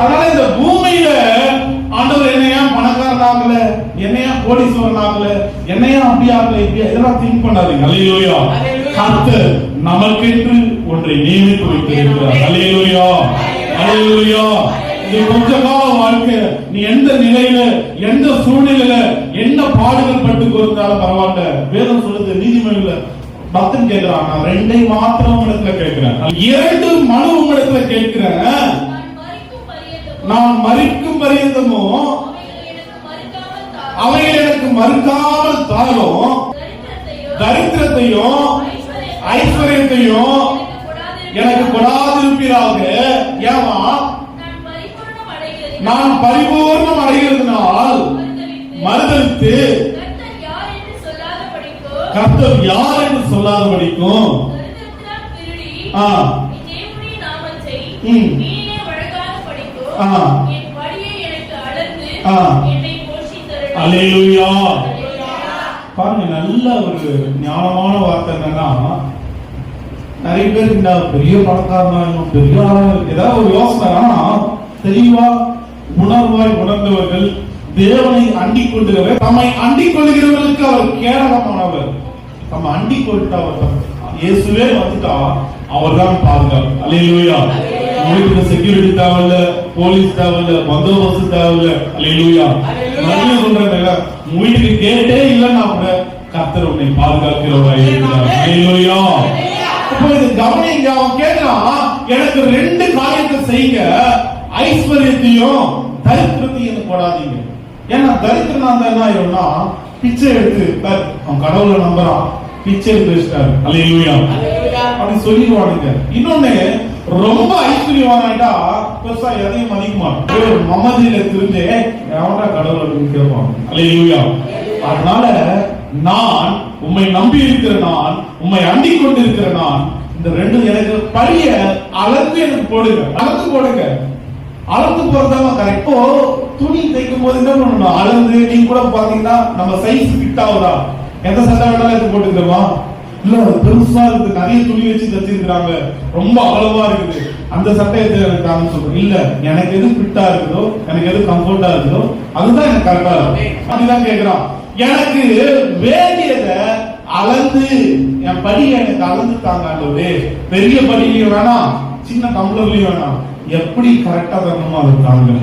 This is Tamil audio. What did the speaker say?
அதனால இந்த பூமியில ஆண்டவர் என்னையா பணக்காரன் ஆகல என்னையா கோடீஸ்வரன் ஆகல என்னையா அப்படி ஆகல இப்படி இதெல்லாம் திங்க் பண்ணாதீங்க. அல்லேலூயா கர்த்தர் நமக்கென்று ஒன்றை நியமித்து வைத்திருக்கிறார். அல்லேலூயா அல்லேலூயா இது கொஞ்ச கால வாழ்க்கை நீ எந்த நிலையில எந்த சூழ்நிலையில என்ன பாடுகள் பட்டு இருந்தாலும் பரவாயில்ல. வேதம் சொல்லுது நீதிமொழியில பக்தன் கேட்கிறான் நான் ரெண்டை மாத்திரம் உங்களிடத்துல கேட்கிறேன். இரண்டு மனு உங்களிடத்துல கேட்கிறேன். நான் பரியந்தமோ மறிக்கும் பரியந்தமும் அவைகள் எனக்கு மறுக்காமல் தாரும். தரித்திரத்தையும் ஐஸ்வர்யத்தையும் எனக்கு கொடாதிருப்பீராக. ஏமா நான் பரிபூரணம் அடைகிறதுனால் மறுதலித்து கர்த்தர் யார் என்று தரித்திரத்தினால் திருடி, ஆ, அல்லேலூயா. பாருங்க நல்ல ஒரு ஞானமான வார்த்தை என்னன்னா நிறைய பேர் இந்த பெரிய பணக்காரனா இருக்கணும், பெரிய ஏதாவது ஒரு யோசனை தெளிவா உணர்வாய் உணர்ந்தவர்கள் தேவனை அண்டிக் கொள்கிறவர் தம்மை அண்டிக் கொள்கிறவர்களுக்கு அவர் கேரளமானவர். நம்ம அண்டிக் கொள்ளிட்டா அவர் இயேசுவே வந்துட்டா அவர் தான் பாதுகாப்பு. அல்லேலூயா. உங்களுக்கு செக்யூரிட்டி தேவையில்ல போலீஸ் தேவையில்ல தேவையில்ல. அல்லேலூயா மறுபடியும் சொல்றேன் உங்க வீட்டுக்கு கேட்டே இல்லைன்னா கூட கர்த்தர் உன்னை பாதுகாக்கிறவராய் இருக்கிறார். அல்லேலூயா இப்போ இது கவனிங்க அவன் கேட்கிறான் எனக்கு ரெண்டு காரியத்தை செய்யுங்க. ஐஸ்வர்யத்தையும் தரித்திரத்தையும் எனக்கு போடாதீங்க. ஏன்னா தரித்திரம் இருந்தா என்ன ஆயிரும்னா பிச்சை எடுத்து அவன் கடவுளை நம்புறான். பிச்சை எடுத்து வச்சிட்டாரு அல்லேலூயா அப்படி சொல்லிடுவானுங்க. இன்னொன்னு ரொம்ப ஐஸ்வர்யவானாயிட்டா பெருசா எதையும் மதிக்க மாட்டான் மமதியில திருந்தே எவன்டா கடவுள் அப்படின்னு கேட்பான். அதனால நான் உம்மை நம்பி இருக்கிற நான் உம்மை கொண்டு கொண்டிருக்கிற நான் இந்த ரெண்டு எனக்கு பரிய அளந்து எனக்கு போடுங்க. அளந்து போடுங்க. அளந்து போறதாம கரெக்டோ இப்போ துணி தைக்கும் போது என்ன பண்ணணும்? அளந்து நீங்க கூட பாத்தீங்கன்னா நம்ம சைஸ் ஃபிட் ஆகுதா? எந்த சட்டை வேணாலும் எடுத்து போட்டுக்கிறோமா இல்ல பெருசா இருக்கு. நிறைய துணி வச்சு தச்சிருக்காங்க ரொம்ப அளவா இருக்குது. அந்த சட்டை எடுத்து எனக்கு சொல்றேன். இல்ல எனக்கு எது ஃபிட்டா இருக்குதோ எனக்கு எது கம்ஃபர்ட்டா இருக்குதோ அதுதான் எனக்கு கரெக்டா இருக்கும். அப்படிதான் கேக்குறான். எனக்கு வேண்டியத அளந்து என் படி எனக்கு அளந்து தாங்காண்டவே பெரிய படியிலையும் வேணாம் சின்ன டம்ளர்லயும் வேணாம். எப்படி கரெக்டா தரணுமோ அதை தாங்க.